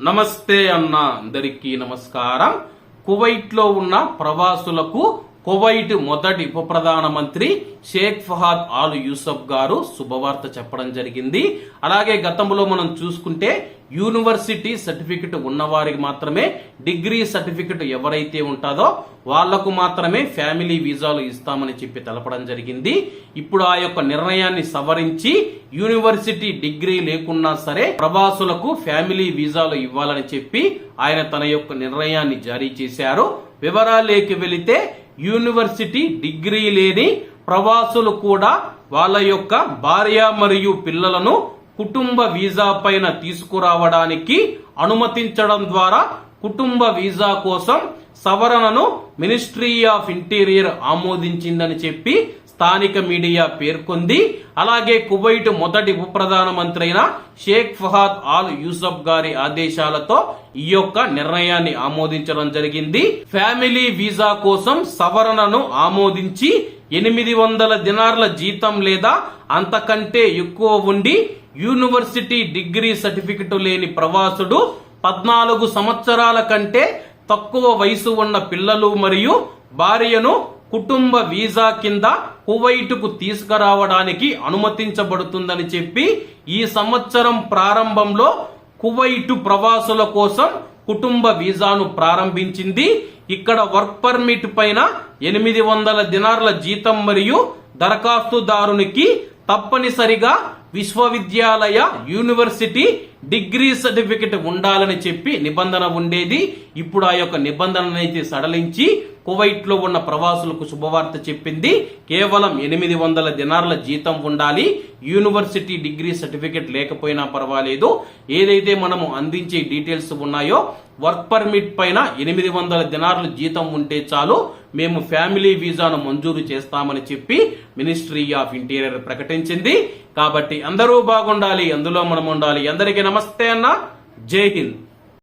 నమస్తే అన్న అందరికీ నమస్కారం. కువైట్లో ఉన్న ప్రవాసులకు కువైట్ మొదటి ఉప ప్రధానమంత్రి షేక్ ఫహాద్ ఆల్ యూసఫ్ గారు శుభవార్త చెప్పడం జరిగింది. అలాగే గతంలో మనం చూసుకుంటే యూనివర్సిటీ సర్టిఫికెట్ ఉన్నవారికి మాత్రమే డిగ్రీ సర్టిఫికెట్ ఎవరైతే ఉంటుందో వాళ్ళకు మాత్రమే ఫ్యామిలీ వీసాలు ఇస్తామని చెప్పి తెలపడం జరిగింది. ఇప్పుడు ఆ యొక్క నిర్ణయాన్ని సవరించి యూనివర్సిటీ డిగ్రీ లేకున్నా సరే ప్రవాసులకు ఫ్యామిలీ వీసాలు ఇవ్వాలని చెప్పి ఆయన తన యొక్క నిర్ణయాన్ని జారీ చేశారు. వివరాలేకి వెళితే యూనివర్సిటీ డిగ్రీ లేని ప్రవాసులు కూడా వాళ్ళ యొక్క భార్య మరియు పిల్లలను కుటుంబ వీసా పైన తీసుకురావడానికి అనుమతించడం ద్వారా కుటుంబ వీసా కోసం సవరణను మినిస్ట్రీ ఆఫ్ ఇంటీరియర్ ఆమోదించిందని చెప్పి స్థానిక మీడియా పేర్కొంది. అలాగే కువైట్ మొదటి ఉప ప్రధానమంత్రి అయిన షేక్ ఫహాద్ ఆల్ యూసఫ్ గారి ఆదేశాలతో ఈ యొక్క నిర్ణయాన్ని ఆమోదించడం జరిగింది. ఫ్యామిలీ వీసా కోసం సవరణను ఆమోదించి ఎనిమిది వందల దినార్ల జీతం లేదా అంతకంటే ఎక్కువ ఉండి యూనివర్సిటీ డిగ్రీ సర్టిఫికెట్ లేని ప్రవాసుడు పద్నాలుగు సంవత్సరాల కంటే తక్కువ వయసు ఉన్న పిల్లలు మరియు భార్యను కుటుంబ వీసా కింద కువైటుకు తీసుకురావడానికి అనుమతించబడుతుందని చెప్పి ఈ సంవత్సరం ప్రారంభంలో కువైటు ప్రవాసుల కోసం కుటుంబ వీసాను ప్రారంభించింది. ఇక్కడ వర్క్ పర్మిట్ పైన ఎనిమిది వందల దినార్ల జీతం మరియు దరఖాస్తుదారునికి తప్పనిసరిగా విశ్వవిద్యాలయ యూనివర్సిటీ డిగ్రీ సర్టిఫికెట్ ఉండాలని చెప్పి నిబంధన ఉండేది. ఇప్పుడు ఆ యొక్క నిబంధననైతే సడలించి కువైట్లో ఉన్న ప్రవాసులకు శుభవార్త చెప్పింది. కేవలం ఎనిమిది వందల దినార్ల జీతం ఉండాలి. యూనివర్సిటీ డిగ్రీ సర్టిఫికెట్ లేకపోయినా పర్వాలేదు. ఏదైతే మనము అందించే డీటెయిల్స్ ఉన్నాయో వర్క్ పర్మిట్ పైన ఎనిమిది వందల దినార్లు జీతం ఉంటే చాలు మేము ఫ్యామిలీ వీసాను మంజూరు చేస్తామని చెప్పి మినిస్ట్రీ ఆఫ్ ఇంటీరియర్ ప్రకటించింది. కాబట్టి అందరూ బాగుండాలి అందులో మనం ఉండాలి అందరికీ నమస్తే అన్న. జై హింద్.